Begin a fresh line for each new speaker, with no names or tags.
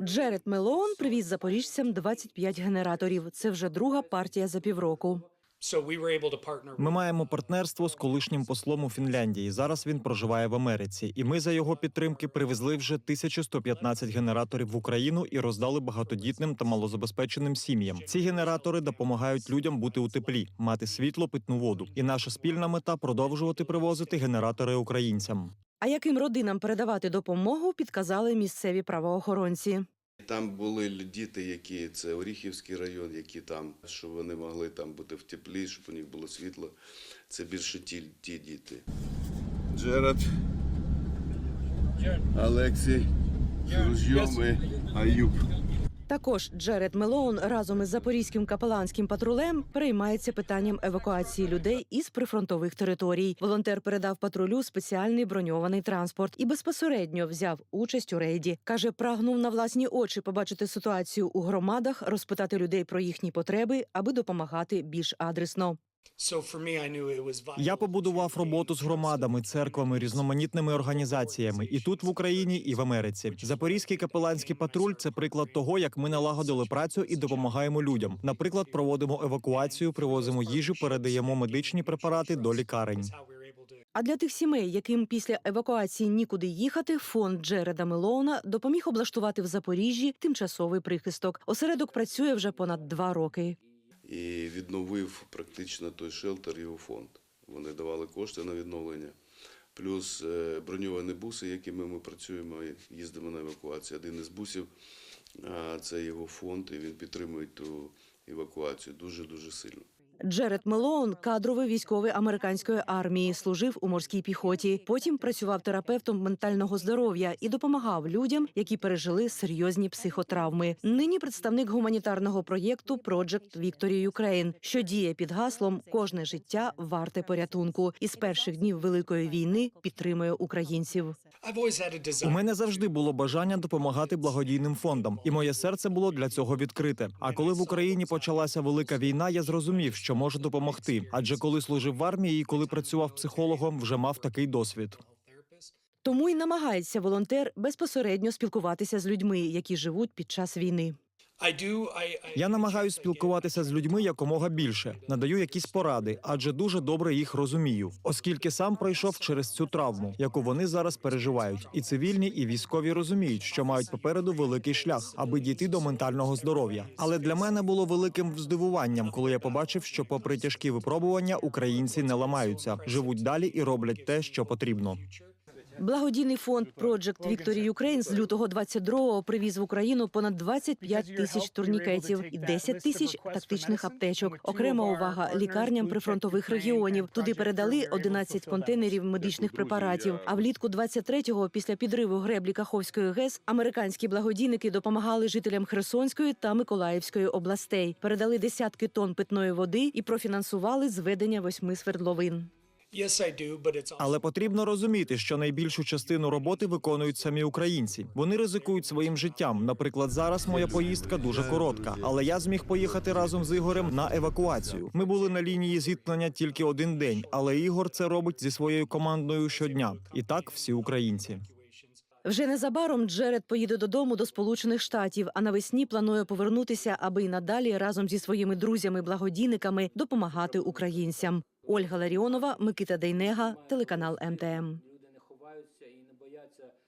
Джеред Мелоун привіз запоріжцям 25 генераторів. Це вже друга партія за півроку.
Ми маємо партнерство з колишнім послом у Фінляндії. Зараз він проживає в Америці, і ми за його підтримки привезли вже 1115 генераторів в Україну і роздали багатодітним та малозабезпеченим сім'ям. Ці генератори допомагають людям бути у теплі, мати світло, питну воду. І наша спільна мета продовжувати привозити генератори українцям.
А яким родинам передавати допомогу, підказали місцеві правоохоронці.
Там були діти, які це Оріхівський район, які там, щоб вони могли там бути в теплі, щоб у них було світло. Це більше ті, ті діти. Джеред, Алексій, Ружйоми, Аюб.
Також Джеред Мелоун разом із запорізьким капеланським патрулем переймається питанням евакуації людей із прифронтових територій. Волонтер передав патрулю спеціальний броньований транспорт і безпосередньо взяв участь у рейді. каже, прагнув на власні очі побачити ситуацію у громадах, розпитати людей про їхні потреби, аби допомагати більш адресно.
Я побудував роботу з громадами, церквами, різноманітними організаціями і тут в Україні, і в Америці. Запорізький капеланський патруль це приклад того, як ми налагодили працю і допомагаємо людям. Наприклад, проводимо евакуацію, привозимо їжу, передаємо медичні препарати до лікарень.
А для тих сімей, яким після евакуації нікуди їхати, фонд Джереда Мелоуна допоміг облаштувати в Запоріжжі тимчасовий прихисток. Осередок працює вже понад два роки.
І відновив практично той шелтер його фонд. Вони давали кошти на відновлення. Плюс е, броньовані буси, якими ми працюємо, їздимо на евакуацію. Один із бусів це його фонд, і він підтримує ту евакуацію дуже-дуже сильно.
Джеред Мелоун кадровий військовий американської армії, служив у морській піхоті. Потім працював терапевтом ментального здоров'я і допомагав людям, які пережили серйозні психотравми. Нині представник гуманітарного проєкту Project Victory Ukraine, що діє під гаслом Кожне життя варте порятунку. І з перших днів великої війни підтримує українців.
У мене завжди було бажання допомагати благодійним фондам, і моє серце було для цього відкрите. А коли в Україні почалася велика війна, я зрозумів, що можу допомогти. Адже коли служив в армії і коли працював психологом, вже мав такий досвід.
Тому й намагається волонтер безпосередньо спілкуватися з людьми, які живуть під час війни.
Я намагаюся спілкуватися з людьми якомога більше, надаю якісь поради, адже дуже добре їх розумію, оскільки сам пройшов через цю травму, яку вони зараз переживають. І цивільні, і військові розуміють, що мають попереду великий шлях, аби дійти до ментального здоров'я. Але для мене було великим здивуванням, коли я побачив, що, попри тяжкі випробування, українці не ламаються, живуть далі і роблять те, що потрібно.
Благодійний фонд Project Victory Ukraine з лютого 22-го привіз в Україну понад 25 тисяч турнікетів і 10 тисяч тактичних аптечок. Окрема увага лікарням прифронтових регіонів. Туди передали 11 контейнерів медичних препаратів. А влітку 23-го, після підриву греблі Каховської ГЕС, американські благодійники допомагали жителям Херсонської та Миколаївської областей. Передали десятки тонн питної води і профінансували зведення восьми свердловин.
Yes, I do, but it's also
Але потрібно розуміти, що найбільшу частину роботи виконують самі українці. Вони ризикують своїм життям. Наприклад, зараз моя поїздка дуже коротка, але я зміг поїхати разом з Ігорем на евакуацію. Ми були на лінії зіткнення тільки один день, але Ігор це робить зі своєю командою щодня. І так всі українці.
Вже незабаром Джеред поїде додому до Сполучених Штатів, а навесні планує повернутися, аби й надалі разом зі своїми друзями-благодійниками допомагати українцям. Ольга Ларіонова, Микита Дейнега, телеканал МТМ.